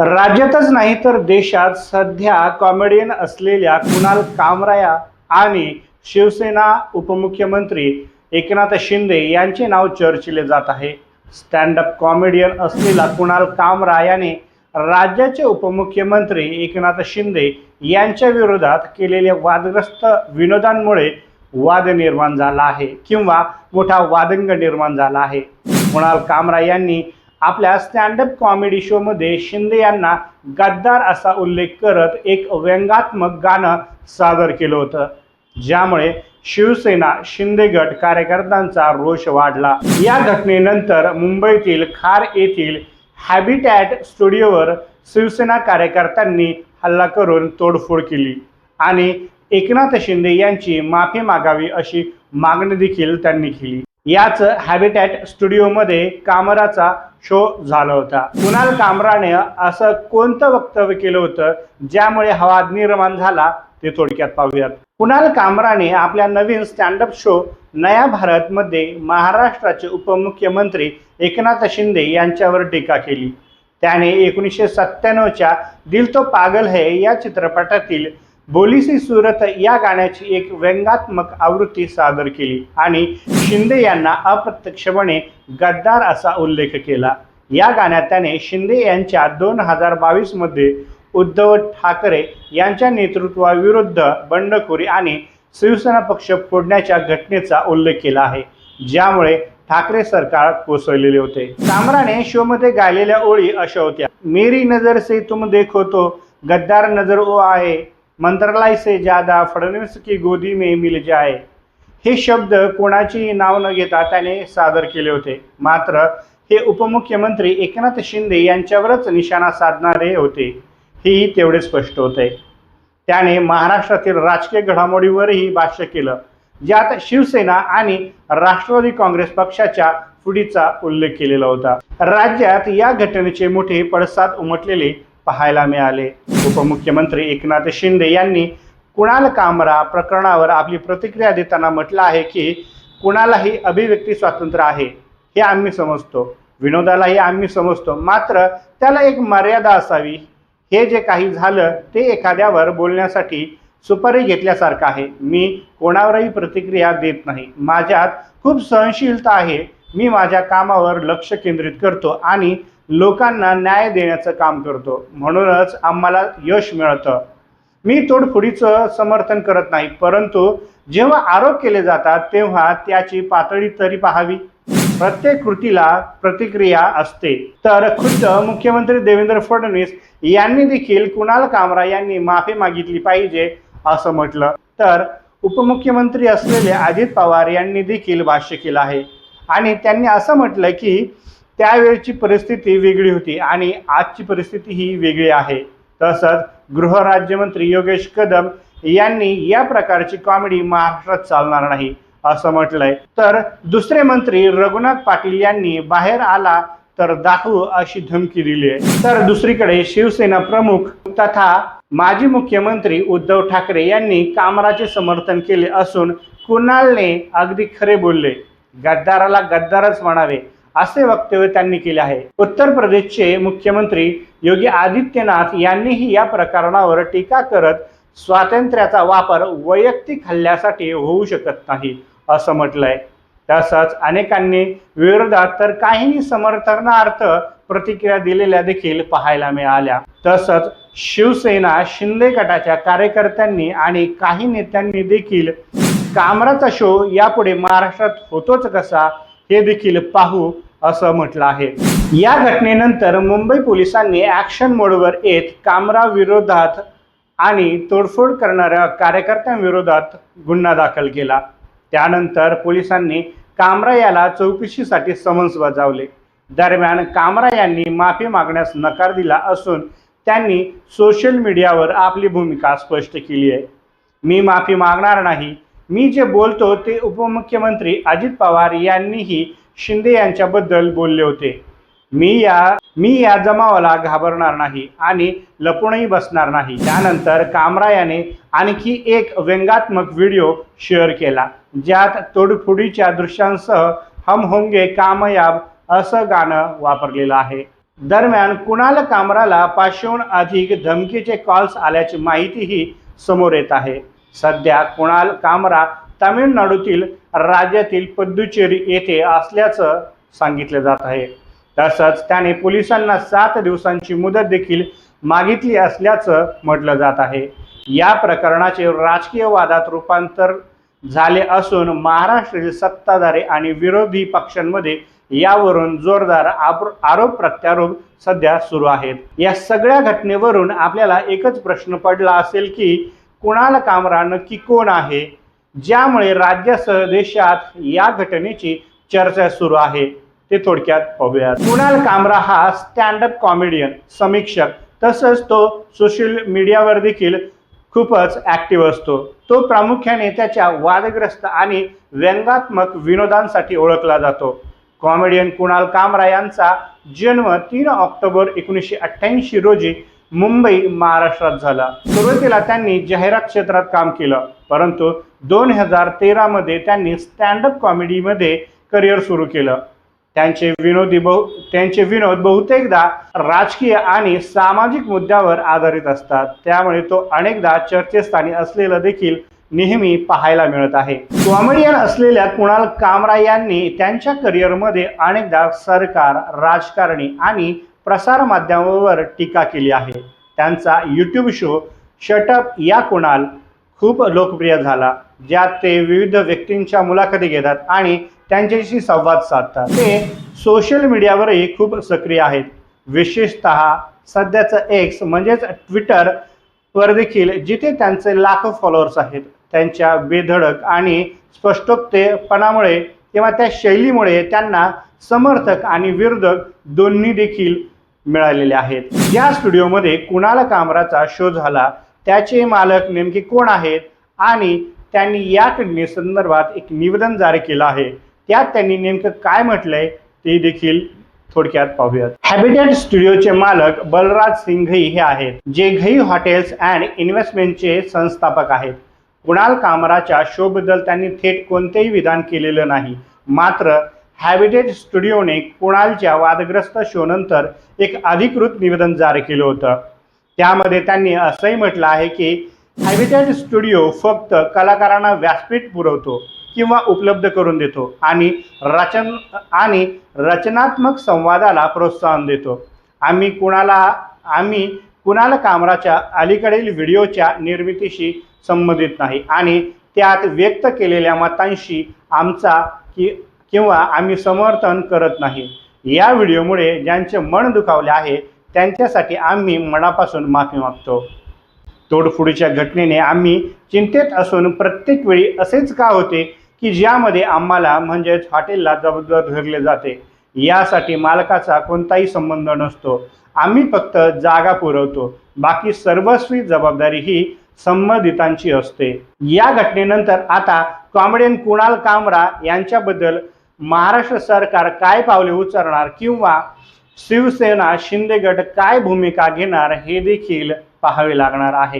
राज्यातच नाही तर देशात सध्या कॉमेडियन असलेल्या कुणाल कामराया आणि शिवसेना उपमुख्यमंत्री एकनाथ शिंदे यांचे नाव चर्चिले जात आहे. स्टँडअप कॉमेडियन असलेला कुणाल कामरायाने राज्याचे उपमुख्यमंत्री एकनाथ शिंदे यांच्या विरोधात केलेल्या वादग्रस्त विनोदांमुळे वाद निर्माण झाला आहे किंवा मोठा वादंग निर्माण झाला आहे. कुणाल कामरा यांनी आपल्या स्टँडअप कॉमेडी शोमध्ये शिंदे यांना गद्दार असा उल्लेख करत एक व्यंगात्मक गाणं सादर केलं होतं ज्यामुळे शिवसेना शिंदे गट कार्यकर्त्यांचा रोष वाढला. या घटनेनंतर मुंबईतील खार येथील हॅबिटॅट स्टुडिओवर शिवसेना कार्यकर्त्यांनी हल्ला करून तोडफोड केली आणि एकनाथ शिंदे यांची माफी मागावी अशी मागणी देखील त्यांनी केली. याच हॅबिटॅट स्टुडिओमध्ये कामराचा शो झाला होता. कुणाल कामराने असं कोणतं वक्तव्य केलं होतं? ज्यामुळे हवा निर्माण झाला ते थोडक्यात पाहूयात. कुणाल कामराने आपल्या नवीन स्टँडअप शो नया भारतमध्ये महाराष्ट्राचे उपमुख्यमंत्री एकनाथ शिंदे यांच्यावर टीका केली. त्याने एकोणीसशे सत्त्याण्णवच्या दिल तो पागल है या चित्रपटातील बोलीसी सुरत या गाण्याची एक व्यंगात्मक आवृत्ती सादर केली आणि शिंदे यांना अप्रत्यक्षपणे गद्दार असा उल्लेख केला. या गाण्यात त्याने शिंदे यांच्या दोन हजार बावीसमध्ये उद्धव ठाकरे यांच्या नेतृत्वाविरुद्ध बंडखोरी आणि शिवसेना पक्ष फोडण्याच्या घटनेचा उल्लेख केला आहे ज्यामुळे ठाकरे सरकार कोसळलेले होते. कामराने शोमध्ये गायलेल्या ओळी अशा होत्या. मेरी नजर से तुम देखो तो गद्दार नजर ओ आहे. मंत्रालय से ज्यादा फडणवीस की गोदी में मिल जाए हे शब्द कोणाचेही नाव न घेता त्याने सादर केले होते. मात्र हे उपमुख्यमंत्री एकनाथ शिंदे यांच्यावरच निशाणा साधणारे होते हेही तेवढे स्पष्ट होते. त्याने महाराष्ट्रातील राजकीय घडामोडीवरही भाष्य केलं ज्यात शिवसेना आणि राष्ट्रवादी काँग्रेस पक्षाच्या फुडीचा उल्लेख केलेला होता. राज्यात या घटनेचे मोठे पडसाद उमटलेले पाहायला मिळाले. उपमुख्यमंत्री एकनाथ शिंदे यांनी कुणाल कामरा प्रकरणावर आपली प्रतिक्रिया देताना म्हटलं आहे की कुणालाही अभिव्यक्ती स्वातंत्र्य आहे हे आम्ही समजतो. विनोदालाही आम्ही समजतो. मात्र त्याला एक मर्यादा असावी. हे जे काही झालं ते एखाद्यावर बोलण्यासाठी सुपारी घेतल्यासारखं आहे. मी कोणावरही प्रतिक्रिया देत नाही. माझ्यात खूप सहनशीलता आहे. मी माझ्या कामावर लक्ष केंद्रित करतो आणि लोकांना न्याय देण्याचं काम करतो. म्हणूनच आम्हाला यश मिळतं. मी तोडफोडीचं समर्थन करत नाही परंतु जेव्हा आरोप केले जातात तेव्हा त्याची पातळी तरी पाहावी. प्रत्येक कृतीला प्रतिक्रिया असते. तर खुद्द मुख्यमंत्री देवेंद्र फडणवीस यांनी देखील कुणाल कामरा यांनी माफी मागितली पाहिजे असं म्हटलं. तर उपमुख्यमंत्री असलेले अजित पवार यांनी देखील भाष्य केलं आहे. आणि त्यांनी असं म्हटलं की त्यावेळची परिस्थिती वेगळी होती आणि आजची परिस्थिती ही वेगळी आहे. तसंच गृहराज्यमंत्री योगेश कदम यांनी या प्रकारची कॉमेडी महाराष्ट्रात चालणार नाही असं म्हटलंय. तर दुसरे मंत्री रघुनाथ पाटील यांनी बाहेर आला तर दाखवू अशी धमकी दिली आहे. तर दुसरीकडे शिवसेना प्रमुख तथा माजी मुख्यमंत्री उद्धव ठाकरे यांनी कामराचे समर्थन केले असून कुणालने अगदी खरे बोलले. गद्दाराला गद्दारच म्हणावे. असे वक्तव्य त्यांनी केले आहे. उत्तर प्रदेशचे मुख्यमंत्री योगी आदित्यनाथ यांनीही या प्रकरणावर टीका करत स्वातंत्र्याचा वापर वैयक्तिक हल्ल्यासाठी होऊ शकत नाही असं म्हटलंय. तसंच अनेकांनी विरोधात तर काहींनी समर्थनार्थ प्रतिक्रिया दिलेल्या देखील पाहायला मिळाल्या. तसंच शिवसेना शिंदे गटाच्या कार्यकर्त्यांनी आणि काही नेत्यांनी देखील कामराचा शो यापुढे महाराष्ट्रात होतोच कसा हे देखील पाहू असं म्हटलं आहे. या घटनेनंतर मुंबई पोलिसांनी ॲक्शन मोडवर येत कामरा विरोधात आणि तोडफोड करणाऱ्या कार्यकर्त्यांविरोधात गुन्हा दाखल केला. त्यानंतर पोलिसांनी कामरा याला चौकशीसाठी समन्स बजावले. दरम्यान कामरा यांनी माफी मागण्यास नकार दिला असून त्यांनी सोशल मीडियावर आपली भूमिका स्पष्ट केली आहे. मी माफी मागणार नाही मी जे बोलतो ते उपमुख्यमंत्री अजित पवार यांनीही शिंदे यांच्याबद्दल बोलले होते. मी या मी या जमावाला घाबरणार नाही आणि लपूनही बसणार नाही. त्यानंतर कामरा याने आणखी एक व्यंगात्मक व्हिडिओ शेअर केला ज्यात तोडफोडीच्या दृश्यांसह हम होंगे कामयाब असं गाणं वापरलेलं आहे. दरम्यान कुणाल कामराला पाचशेहून अधिक धमकीचे कॉल्स आल्याची माहितीही समोर येत आहे. सध्या कुणाल कामरा तामिळनाडूतील राज्यातील पद्दुचेरी येथे असल्याचं सांगितलं जात आहे. तसंच त्याने पोलिसांना सात दिवसांची मुदत देखील मागितली असल्याचं म्हटलं जात आहे. या प्रकरणाचे राजकीय वादात रूपांतर झाले असून महाराष्ट्रातील सत्ताधारी आणि विरोधी पक्षांमध्ये यावरून जोरदार आरोप प्रत्यारोप सध्या सुरू आहेत. या सगळ्या घटनेवरून आपल्याला एकच प्रश्न पडला असेल की कुणाल कामरा नक्की कोण आहे? ज्यामुळे राज्यासह देशात या घटनेची चर्चा सुरू आहे. ते थोडक्यात पाहूयात. कुणाल कामरा हा स्टँड अप कॉमेडियन समीक्षक तसंच तो सोशल मीडियावर देखील खूपच ॲक्टिव्ह असतो. तो प्रामुख्याने त्याच्या वादग्रस्त आणि व्यंगात्मक विनोदांसाठी ओळखला जातो. कॉमेडियन कुणाल कामरा यांचा जन्म तीन ऑक्टोबर एकोणीसशे अठ्ठ्याऐंशी रोजी मुंबई महाराष्ट्रात झाला. सुरुवातीला त्यांनी जाहिरात क्षेत्रात काम केलं परंतु दोन हजार तेरामध्ये त्यांनी स्टँडअप कॉमेडीमध्ये करिअर सुरू केलं. त्यांचे विनोदी बहु त्यांचे विनोद बहुतेकदा राजकीय आणि सामाजिक मुद्द्यावर आधारित असतात. त्यामुळे तो अनेकदा चर्चेस्थानी असलेलं देखील नेहमी पाहायला मिळत आहे. कॉमेडियन असलेल्या कुणाल कामरा यांनी त्यांच्या करिअरमध्ये अनेकदा सरकार राजकारणी आणि प्रसारमाध्यमावर टीका केली आहे. त्यांचा यूट्यूब शो शटअप या कुणाल खूप लोकप्रिय झाला ज्यात ते विविध व्यक्तींच्या मुलाखती घेतात आणि त्यांच्याशी संवाद साधतात. ते सोशल मीडियावरही खूप सक्रिय आहेत. विशेषतः सध्याचं एक्स म्हणजेच ट्विटर वर देखील जिथे त्यांचे लाखो फॉलोअर्स आहेत. त्यांच्या बेधडक आणि स्पष्टोक्तेपणामुळे किंवा त्या शैलीमुळे त्यांना समर्थक आणि विरोधक दोन्ही देखील मिळालेले आहेत. या स्टुडिओमध्ये कुणाल कामराचा शो झाला त्याचे मालक नेमके कोण आहेत आणि त्यांनी या घटने संदर्भात एक निवेदन जारी केलं आहे. त्यात त्यांनी नेमकं काय म्हटलंय ते देखील थोडक्यात पाहूयात. हॅबिटेट स्टुडिओचे मालक बलराज सिंग घई हे आहेत जे घई हॉटेल्स अँड इन्व्हेस्टमेंटचे संस्थापक आहेत. कुणाल कामराच्या शोबद्दल त्यांनी थेट कोणतेही विधान केलेलं नाही. मात्र हॅबिटेट स्टुडिओने कुणालच्या वादग्रस्त शोनंतर एक अधिकृत निवेदन जारी केलं होतं. त्यामध्ये त्यांनी असंही म्हटलं आहे की हॅबिटेट स्टुडिओ फक्त कलाकारांना व्यासपीठ पुरवतो किंवा उपलब्ध करून देतो आणि रचन आणि रचनात्मक संवादाला प्रोत्साहन देतो. आम्ही कुणाला आम्ही कुणाल कामराच्या अलीकडील व्हिडिओच्या निर्मितीशी संबंधित नाही आणि त्यात व्यक्त केलेल्या मतांशी आमचा की किंवा आम्ही समर्थन करत नाही. या व्हिडिओमुळे ज्यांचे मन दुखावले आहे त्यांच्यासाठी आम्ही मनापासून माफी मागतो. तोडफोडीच्या घटनेने आम्ही चिंतेत असून प्रत्येक वेळी असेच का होते की ज्यामध्ये आम्हाला म्हणजेच हॉटेलला जबाबदार धरले जाते? यासाठी मालकाचा कोणताही संबंध नसतो. आम्ही फक्त जागा पुरवतो. बाकी सर्वस्वी जबाबदारी ही संबंधितांची असते. या घटनेनंतर आता कॉमेडियन कुणाल कामरा यांच्याबद्दल महाराष्ट्र सरकार काय पावले उचलणार किंवा शिवसेना शिंदे गट काय भूमिका घेणार हे देखील पाहावे लागणार आहे.